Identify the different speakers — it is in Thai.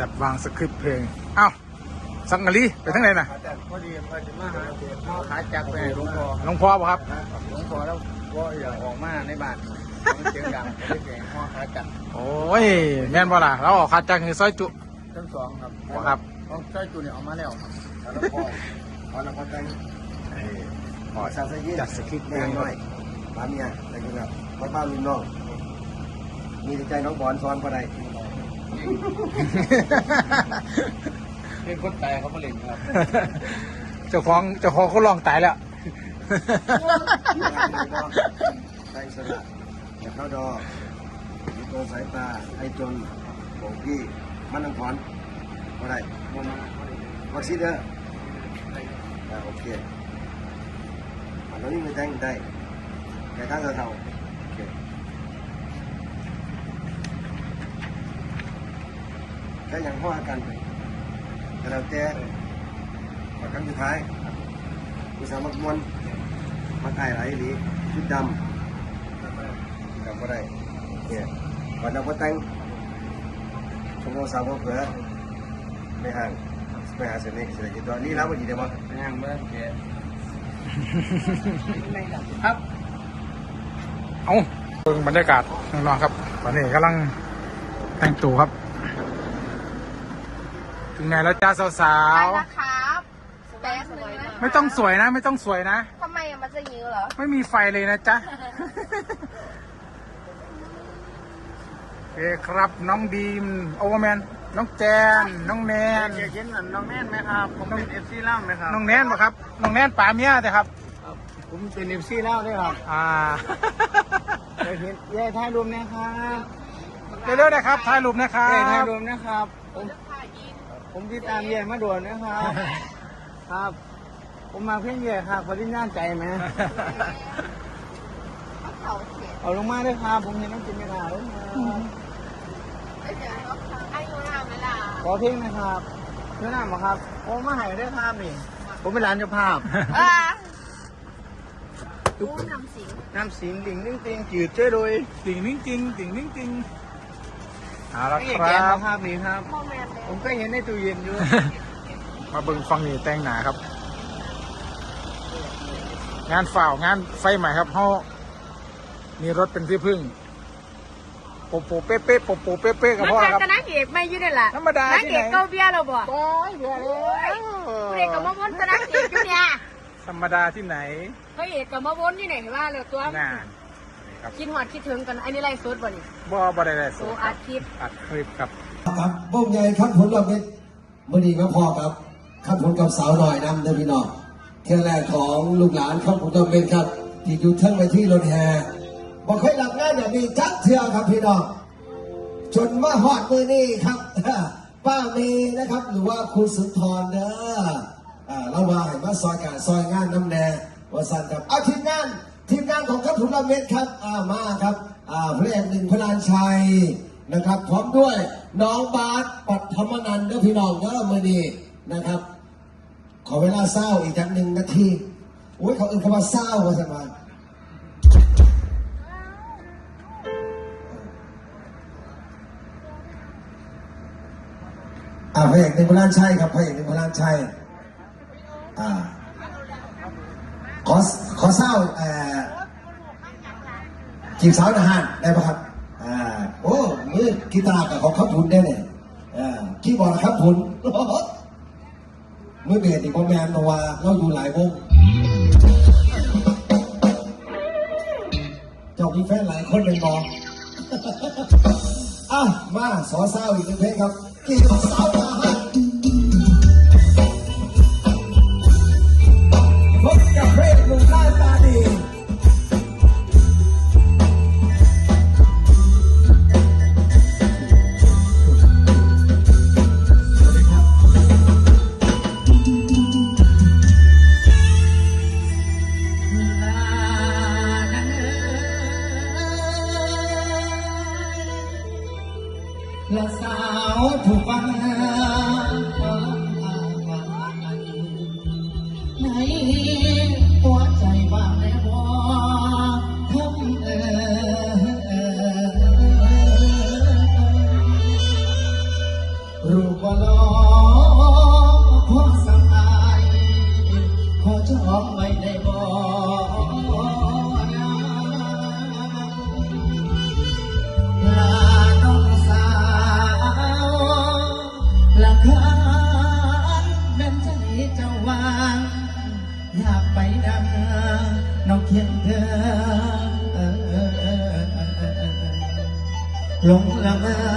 Speaker 1: จัดวางสคริปต์เพลงเอ้าสังกะลีไปทั้งไหนน่ะ
Speaker 2: แต่พอดีพอดีมาหาเด็กพ่อขาจักรไปให้หลวงพ่อ
Speaker 1: หลวงพ่อป่ะครับ
Speaker 2: หลวงพ่อแล้วพ่ออยากออกมาในบ้านมันเสียงดังก็เลยแก่พ่อขาจักร
Speaker 1: โอ้ยแม่นบ่ล่ะเราออกคาจังคือซอยจุ
Speaker 2: ทั้งสองครับ
Speaker 1: บ่ครับ
Speaker 2: ต้องใช้ตัวนี้ออกมาแล้วครับ
Speaker 3: แล้วพอพอเราพอแต่ง
Speaker 1: อ๋อ
Speaker 3: ชาวไซยี่
Speaker 1: จัดสคริปต์เพล
Speaker 3: แม่
Speaker 1: ง
Speaker 3: น้อยป้าเมียอะไรกันครับป้าป้าลุงน้องมีใจน้องบอลซ้อนพอใด
Speaker 2: เป็นคนตายเขามาเล่นครับ
Speaker 1: เจ้าของเจ้าของเขาลองตายแล้ว
Speaker 3: ใจสละอย่าเข้าดอมีตัวสายตาไอ้จนบอกพี่มันน้ำถอนพอใด
Speaker 2: มามา
Speaker 3: วัคซีนเด้ออ่าโอเคอันนี้ไม่แต่งได้แค่ข้างเท่าๆโอเคแค่ยังพ่อกันไปแต่เราแต่ขอครั้งสุดท้ายผู้สาวมักมวนมาไก่ไหลหรือชุดดำจำก็ได้โอเควันเราก็แต่งชมรมสาวเผื่อไม่ห่างไปหาเสน่ห์เสน่ห์ตัวนี้แล้วมันดีเดี๋ยวมั้ง
Speaker 2: เป็นยังไม่ได้แก่ครับ
Speaker 1: เอาเบิ่งบรรยากาศข้างนอกครับตอนนี้กำลังแต่งตัวครับ ถึงไหนแล้วจ้าสา
Speaker 4: ไป
Speaker 1: ว
Speaker 4: นะครับแป๊บนึงนะ
Speaker 1: ๆ ไม่ต้องสวยนะ ไม่ต้องสวยนะ
Speaker 4: ทำไมอะมันจะยื้อเหรอ
Speaker 1: ไม่มีไฟเลยนะจ๊ะ โอเคครับน้องดีมโอเวอร์แมน น้องแจน น้องแนน
Speaker 2: เกียร์เย็นเหมือนน้องแน่นไหมครับ ผมเป็นเอฟซีเล่าไหมครับ
Speaker 1: น้องแนนปะครับ น้องแนนป่าเมียแต่ครับ
Speaker 2: ครับ ผมเป็นเอฟซีเล่าด้วยครับ
Speaker 1: อ่า
Speaker 2: เคยเห็นแย่ท้ายรวมนะครับ
Speaker 1: เร็วๆนะครับถ่ายรูปนะครั
Speaker 2: แย่ท้าย
Speaker 1: บ
Speaker 2: รวมนะครับ ผม ผมที่ตามแย่มาด่วนนะครับ ครับ ผมมาเพียงแย่ครับพอที่น่าใจไหม
Speaker 4: เขาเขียน
Speaker 2: เอาลงมาด้วยครับ ผมเห็นน้องจินไม่ได้เลยครับ
Speaker 4: ไม่เจอเขาอายุนานไหมล่ะ
Speaker 2: ขอเพลงนะครับเพื่อนหน้ามาครับโอ้มาใหายด้วยครับนี่ผมเป็นร้านเจ้าภาพ
Speaker 4: อ่าอู้นำสิง
Speaker 2: น้ำสิงดิ่งนิ่งติงจืดเจ้ยโดย
Speaker 1: ติ่งนิ่งจริงติ่งนิ่งจริง เอาละ
Speaker 2: นี่
Speaker 1: ค
Speaker 2: แก
Speaker 1: รั
Speaker 2: มา
Speaker 1: บ
Speaker 2: ภาพนี้ครับ
Speaker 4: พ่อแม่เลย
Speaker 2: ผมก็เห็นในตู้เย็นอยู่
Speaker 1: มาเบิ่งฟังนี่แต่งหนาครับ งานฝ่าวงานไฟใหม่ครับเขามีรถเป็นที่พึ่งโปโปเป๊ะเป๊ะโปโปเป๊ะเป๊ะกับพ่อครับ
Speaker 4: จะนักเอกไม่ยืดเลยล่ะ
Speaker 1: ธรรมดา
Speaker 4: นัก
Speaker 1: ที่
Speaker 4: เอ
Speaker 1: ไหน
Speaker 4: กเกาเบียเราบ่
Speaker 1: โอ้ยเดี๋ยว
Speaker 4: พระเอกกับมาวนจะนักเอกอยู่เนี่ย
Speaker 1: ธรรมดาที่ไหน
Speaker 4: พระเอกกับมาวนอยู่ไหนว่าเลยตัว
Speaker 1: น่านี่ ครับ
Speaker 4: คิดหอดคิดถึงกันอันนี้ไรสุดบ่นี่
Speaker 1: บ่บ่ได้ได้
Speaker 4: โซ
Speaker 1: สู
Speaker 4: อาทิตย์
Speaker 1: อัดคลิปครับ
Speaker 3: ครับบุ้มใหญ่ครับผลเราเป็นมื่อดีก็พอครับครับผลกับสาวหน่อยนำเด้อพี่น้องเที่ยวแรกของลูกหลานครับผมจำเป็นครับ ที่อยู่เทั้งไปที่รถแห่บอกเคยหลับง่ายแบบนี้จักเที่ยวครับพี่น้องจนมาหอดมือนี่ครับป้าเมย์นะครับ หรือว่าครูสุนทรเด้ออ่าเราว่าให้มาซอยการซอยงานน้ำแน่วสันครับเอาทีมงาน ทีมงานของครับผมละเม็ดครับอ่ามาครับอ่าพระเอกหนึ่งพลานชัยนะครับ พร้อมด้วยน้องบาสปัทมนันท์เด้อพี่น้องเด้อมือนี้นะครับ ขอเวลาเศร้าอีกจักหนึ่งนาทีโอ้ยเขาเอื่นคำว่าเศร้าว่าสันมาอ่าพระเอกหนึ่งพลานชัยครับพระเอกหนึ่งพลานชัยอ่าขอขอเศร้าเอ่อ จีบสาวนะฮะได้ปะครับ อ่า โอ้มือกีตาร์กับของขับพุนได้เนี่ยอ่าคีย์บอร์ดครับพุนมือเบสอีกว่าแมนมาว่าเราอยู่หลายวงเจ้ามีแฟนหลายคนเป็นบออะมาสอเศร้าอีกหนึ่งเพลงครับจีบสาวนะฮะ
Speaker 2: และสาวถูกฟัง ลงละเมอ